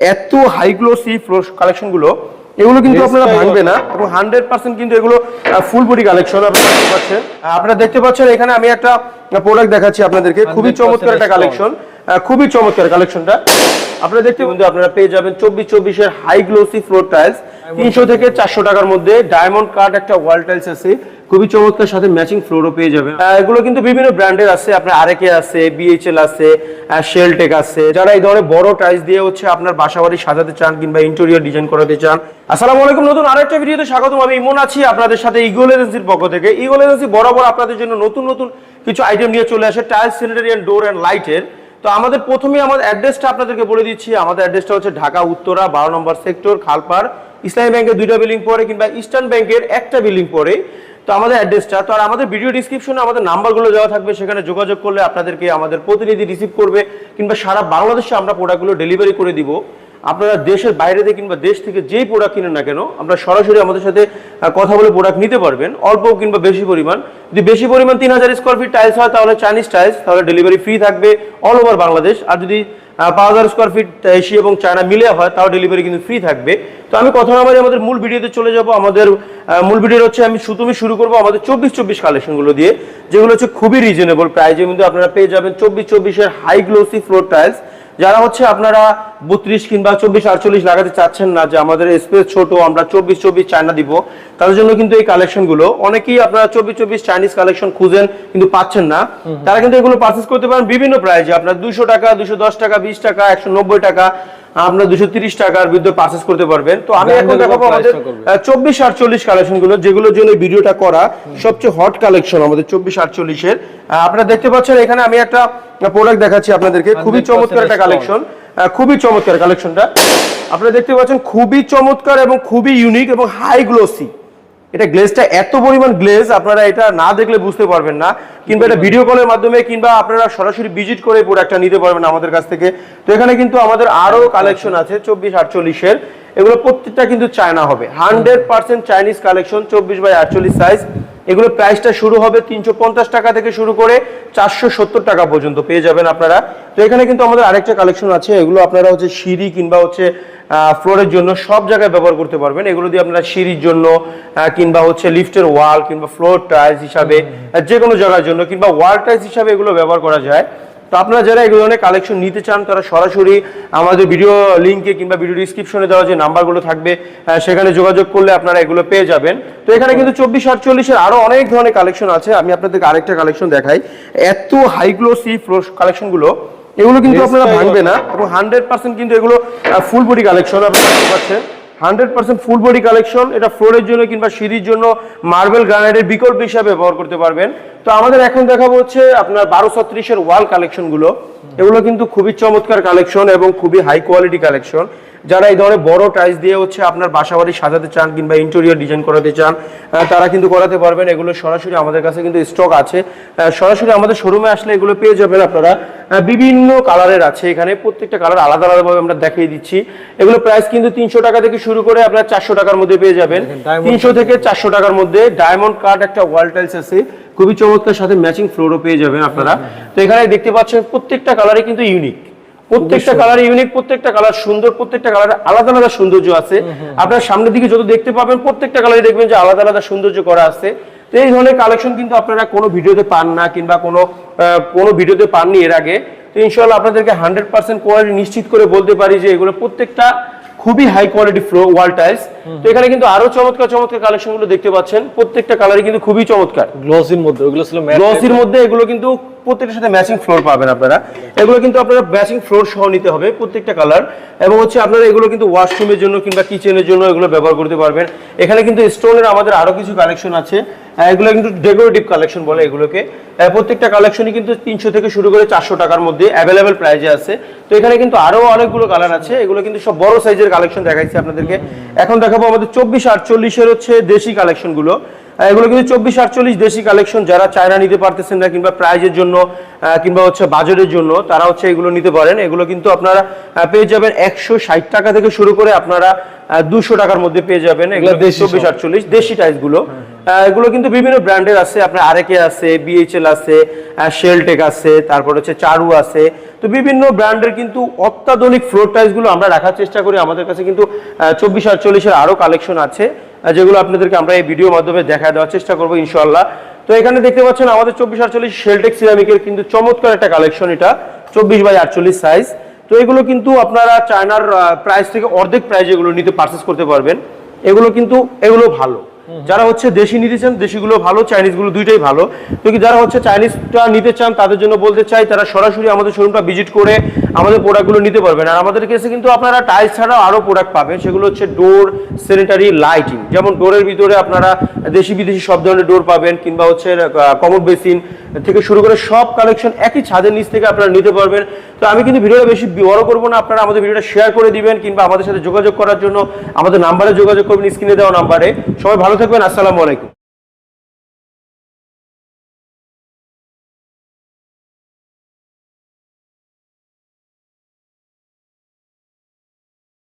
এত high glossy floor কালেকশনগুলো এগুলো কিন্তু আপনারা ভাঙবে না এবং হান্ড্রেড পার্সেন্ট কিন্তু এগুলো ফুল বডি কালেকশন আপনারা দেখতে পাচ্ছেন। আপনারা দেখতে পাচ্ছেন এখানে আমি একটা প্রোডাক্ট দেখাচ্ছি আপনাদেরকে খুবই চমৎকার একটা। কালেকশন খুবই চমৎকার কালেকশনটা আপনারা দেখতে কিন্তু আপনারা পেয়ে যাবেন চব্বিশ চব্বিশের হাই গ্লোসি ফ্লোর টাইলস তিনশো থেকে চারশো টাকার মধ্যে ডায়মন্ড কাট একটা ওয়াল টাইলস আছে। খুবই চমৎকার সাথে ম্যাচিং ফ্লোরও পেয়ে আহ, এগুলো কিন্তু বিভিন্ন ব্র্যান্ডের আছে আপনার আরেকে আছে বিএইচএল আছে শেলটেক আছে। যারা এই ধরনের বড় টাইলস দিয়ে হচ্ছে আপনার বাসাবাড়ি সাজাতে চান কিংবা ইন্টেরিয়র ডিজাইন করাতে চান আসসালামু আলাইকুম নতুন আরেকটা ভিডিওতে স্বাগতম। আমি ইমন আছি আপনাদের সাথে ইগল এজেন্সির পক্ষ থেকে। ইগল এজেন্সি বরাবর আপনাদের জন্য নতুন নতুন কিছু আইটেম নিয়ে চলে আসে tiles sanitary and door and লাইটের তো আমাদের প্রথমে আমাদের অ্যাড্রেসটা আপনাদেরকে বলে দিচ্ছি। আমাদের অ্যাড্রেসটা হচ্ছে ঢাকা উত্তরা বারো নম্বর সেক্টর খালপার ইসলামী ব্যাংকের দুইটা বিল্ডিং পরে কিংবা ইস্টার্ন ব্যাংকের একটা বিল্ডিং পরে। তো আমাদের অ্যাড্রেসটা তো আর আমাদের ভিডিও ডিসক্রিপশনে আমাদের নাম্বারগুলো দেওয়া থাকবে, সেখানে যোগাযোগ করলে আপনাদেরকে আমাদের প্রতিনিধি রিসিভ করবে, কিংবা সারা বাংলাদেশে আমরা প্রোডাক্টগুলো ডেলিভারি করে দিব। আপনারা দেশের বাইরে থেকে কিংবা দেশ থেকে যেই প্রোডাক্ট কিনেন না কেন, আমরা সরাসরি আমাদের সাথে কথা বলে প্রোডাক্ট নিতে পারবেন, অল্প কিংবা বেশি পরিমাণ। যদি বেশি পরিমাণ তিন হাজার স্কোয়ার ফিট টাইলস হয়, তাহলে চাইনিজ টাইলস তাহলে ডেলিভারি ফ্রি থাকবে অল ওভার বাংলাদেশ। আর যদি পাঁচ হাজার স্কোয়ার ফিট এসি এবং চায়না মিলে হয়, তাও ডেলিভারি কিন্তু ফ্রি থাকবে। তো আমি কথা না বলে আমাদের মূল ভিডিওতে চলে যাব। আমাদের মূল ভিডিও হচ্ছে আমি সুতুমি শুরু করব আমাদের চব্বিশ চব্বিশ কালেকশনগুলো দিয়ে, যেগুলো হচ্ছে খুবই রিজনেবল প্রাইজে কিন্তু আপনারা পেয়ে যাবেন। চব্বিশ চব্বিশের হাই গ্লোসি ফ্লোর টাইলস যারা হচ্ছে আপনারা বত্রিশ কিংবা চব্বিশ আটচল্লিশ লাগাতে চাচ্ছেন না যে আমাদের স্পেস ছোট আমরা চব্বিশ চব্বিশ চায়না দিব তাদের জন্য কিন্তু এই কালেকশনগুলো অনেকেই আপনারা চব্বিশ চব্বিশ চাইনিজ কালেকশন খুঁজেন কিন্তু পাচ্ছেন না। তারা কিন্তু এগুলো পারচেস করতে পারেন বিভিন্ন প্রাইজে আপনার দুশো টাকা দুশো দশ টাকা বিশ টাকা একশো নব্বই টাকা। আপনার দুশো তিরিশ টাকার বিরুদ্ধে পারচেস করতে পারবেন। তো আমি এখন দেখাবো আমাদের। চব্বিশ আটচল্লিশ কালেকশনগুলো যেগুলোর জন্য ভিডিওটা করা সবচেয়ে হট কালেকশন আমাদের চব্বিশ আটচল্লিশের। আপনারা দেখতে পাচ্ছেন এখানে আমি একটা প্রোডাক্ট দেখাচ্ছি আপনাদেরকে খুবই চমৎকার একটা। কালেকশন খুবই চমৎকার কালেকশনটা আপনারা দেখতে পাচ্ছেন খুবই চমৎকার এবং খুবই ইউনিক এবং হাই গ্লোসি এটা গ্লেজটা এত পরিমাণ গ্লেজ আপনারা এটা না দেখলে বুঝতে পারবেন না। কিংবা এটা ভিডিও কলের মাধ্যমে কিংবা আপনারা সরাসরি ভিজিট করে প্রোডাক্টটা নিতে পারবেন আমাদের কাছ থেকে। তো এখানে কিন্তু আমাদের আরও কালেকশন আছে, চব্বিশ আটচল্লিশের। এগুলো প্রত্যেকটা কিন্তু চায়না হবে। হান্ড্রেড পার্সেন্ট চাইনিজ কালেকশন চব্বিশ বাই আটচল্লিশ সাইজ এগুলো প্রাইসটা শুরু হবে তিনশো পঞ্চাশ টাকা থেকে শুরু করে চারশো সত্তর টাকা পর্যন্ত পেয়ে যাবেন আপনারা। তো এখানে কিন্তু আমাদের আরেকটা কালেকশন আছে। এগুলো আপনারা হচ্ছে সিঁড়ি কিংবা হচ্ছে ফ্লোরের জন্য সব জায়গায় ব্যবহার করতে পারবেন। এগুলো দিয়ে আপনারা সিঁড়ির জন্য কিংবা হচ্ছে লিফটের ওয়াল কিংবা ফ্লোর টাইলস হিসাবে যে কোনো জায়গার জন্য কিংবা ওয়াল টাইলস হিসাবে এগুলো ব্যবহার করা যায়। তো আপনারা যারা এই ধরনের কালেকশন নিতে চান তারা সরাসরি আমাদের ভিডিও লিঙ্কে কিংবা ভিডিও ডিসক্রিপশনে দেওয়া যে নাম্বারগুলো থাকবে সেখানে যোগাযোগ করলে আপনারা এগুলো পেয়ে যাবেন। তো এখানে কিন্তু চব্বিশ আটচল্লিশের আরও অনেক ধরনের কালেকশন আছে। আমি আপনাদেরকে আরেকটা কালেকশন দেখাই। এত হাই গ্লোসি ফ্লোর কালেকশনগুলো এগুলো কিন্তু আপনারা ভাঙবে না। এবং হান্ড্রেড পার্সেন্ট কিন্তু এগুলো ফুল বডি কালেকশন আপনারা দেখতে পাচ্ছেন। Hundred percent full body collection এটা ফ্লোরের জন্য কিংবা সিঁড়ির জন্য মার্বেল গ্রানাইটের বিকল্প হিসাবে ব্যবহার করতে পারবেন। তো আমাদের এখন দেখাবো হচ্ছে আপনার বারো ছত্রিশের ওয়াল কালেকশনগুলো। এগুলো কিন্তু খুবই চমৎকার কালেকশন এবং খুবই হাই কোয়ালিটি কালেকশন। যারা এই ধরনের বড় টাইলস দিয়ে হচ্ছে আপনার বাসাবাড়ি সাজাতে চান কিংবা ইন্টেরিয়র ডিজাইন করাতে চান তারা কিন্তু করাতে পারবেন। এগুলো সরাসরি আমাদের কাছে কিন্তু স্টক আছে। সরাসরি আমাদের শোরুমে আসলে এগুলো পেয়ে যাবেন আপনারা। বিভিন্ন কালারের আছে এখানে। প্রত্যেকটা কালার আলাদা আলাদাভাবে আমরা দেখিয়ে দিচ্ছি। এগুলো প্রাইস কিন্তু তিনশো টাকা থেকে শুরু করে আপনার চারশো টাকার মধ্যে পেয়ে যাবেন। তিনশো থেকে চারশো টাকার মধ্যে ডায়মন্ড কাট একটা ওয়াল টাইলস আছে। খুবই চমৎকার সাথে ম্যাচিং ফ্লোরও পেয়ে যাবেন আপনারা। তো এখানে দেখতে পাচ্ছেন প্রত্যেকটা কালারই কিন্তু ইউনিক প্রত্যেকটা কালার ইউনিক প্রত্যেকটা কালার সুন্দর প্রত্যেকটা কালার আলাদা আলাদা সৌন্দর্য আছে। আপনার সামনের দিকে যত দেখতে পাবেন প্রত্যেকটা কালারে দেখবেন যে আলাদা আলাদা সৌন্দর্য করা আছে। তো এই ধরনের কালেকশন কিন্তু আপনারা কোনো ভিডিওতে পান না কিংবা কোনো কোনো ভিডিওতে পাননি এর আগে। তো ইনশাল্লাহ আপনাদেরকে হান্ড্রেড পার্সেন্ট কোয়ালিটি নিশ্চিত করে বলতে পারি যে এগুলো প্রত্যেকটা খুবই high quality floor wall tiles তো এখানে কিন্তু আরও চমৎকার চমৎকার কালেকশনগুলো দেখতে পাচ্ছেন। প্রত্যেকটা কালারই কিন্তু খুবই চমৎকার। গ্লসির মধ্যে ওগুলো ছিল গ্লসির মধ্যে এগুলো কিন্তু প্রত্যেকটার সাথে ম্যাচিং ফ্লোর পাবেন আপনারা। এগুলো কিন্তু আপনারা ম্যাচিং ফ্লোর সহ নিতে হবে প্রত্যেকটা কালার এবং হচ্ছে আপনারা এগুলো কিন্তু ওয়াশরুমের জন্য কিংবা কিচেনের জন্য এগুলো ব্যবহার করতে পারবেন। এখানে কিন্তু স্টোনের আমাদের আরও কিছু কালেকশন আছে। এগুলো কিন্তু ডেকোরেটিভ কালেকশন বলে এগুলোকে। প্রত্যেকটা কালেকশনই কিন্তু তিনশো থেকে শুরু করে চারশো টাকার মধ্যে অ্যাভেলেবেল প্রাইজে আছে। তো এখানে কিন্তু আরও অনেকগুলো কালার আছে। এগুলো কিন্তু সব বড় সাইজের কালেকশন দেখাইছি আপনাদেরকে। এখন দেখাবো আমাদের চব্বিশ আটচল্লিশের হচ্ছে দেশি কালেকশনগুলো এগুলো কিন্তু চব্বিশ আটচল্লিশ দেশি কালেকশন যারা চায়না নিতে পারতেছেন না কিংবা প্রাইজের জন্য কিংবা হচ্ছে বাজেটের জন্য তারা হচ্ছে এগুলো নিতে পারেন। এগুলো কিন্তু আপনারা পেয়ে যাবেন একশো ষাট টাকা থেকে শুরু করে আপনারা দুশো টাকার মধ্যে পেয়ে যাবেন। এগুলো চব্বিশ আটচল্লিশ দেশি টাইসগুলো। এগুলো কিন্তু বিভিন্ন ব্র্যান্ডের আছে। আপনার আরেকে আছে বিএইচএল আছে শেলটেক আছে তারপর হচ্ছে চারু আছে। তো বিভিন্ন ব্র্যান্ডের কিন্তু অত্যাধুনিক ফ্লোর টাইলসগুলো আমরা রাখার চেষ্টা করি। আমাদের কাছে কিন্তু চব্বিশ আটচল্লিশের আরও কালেকশন আছে। যেগুলো আপনাদেরকে আমরা এই ভিডিওর মাধ্যমে দেখা দেওয়ার চেষ্টা করব ইনশাল্লাহ তো এখানে দেখতে পাচ্ছেন আমাদের চব্বিশ আটচল্লিশ শেলটেক সিরামিকের কিন্তু চমৎকার একটা কালেকশন এটা, চব্বিশ বাই আটচল্লিশ সাইজ তো এগুলো কিন্তু আপনারা চায়নার প্রাইস থেকে অর্ধেক প্রাইস এগুলো নিতে পারচেস করতে পারবেন। এগুলো কিন্তু, এগুলো ভালো। যারা হচ্ছে দেশি নিতে চান, দেশিগুলো ভালো চাইনিজগুলো দুইটাই ভালো। তো কি যারা হচ্ছে চাইনিজটা নিতে চান, তাদের জন্য বলতে চাই, তারা সরাসরি আমাদের শোরুমটা ভিজিট করে আমাদের প্রোডাক্টগুলো নিতে পারবেন। আর আমাদের কাছে কিন্তু আপনারা টাইলস ছাড়াও আরও প্রোডাক্ট পাবেন। সেগুলো হচ্ছে ডোর স্যানিটারি লাইটিং যেমন ডোরের ভিতরে আপনারা দেশি বিদেশি সব ধরনের ডোর পাবেন, কিংবা হচ্ছে কমোড বেসিন থেকে শুরু করে সব কালেকশন একই ছাদের নিচ থেকে আপনারা নিতে পারবেন। তো আমি কিন্তু ভিডিওটা বেশি বড় করব না। আপনারা আমাদের ভিডিওটা শেয়ার করে দিবেন, কিংবা আমাদের সাথে যোগাযোগ করার জন্য আমাদের নাম্বারে যোগাযোগ করবেন স্ক্রিনে দেওয়া নাম্বারে সবাই ভালো থাকবেন। আসসালামু আলাইকুম।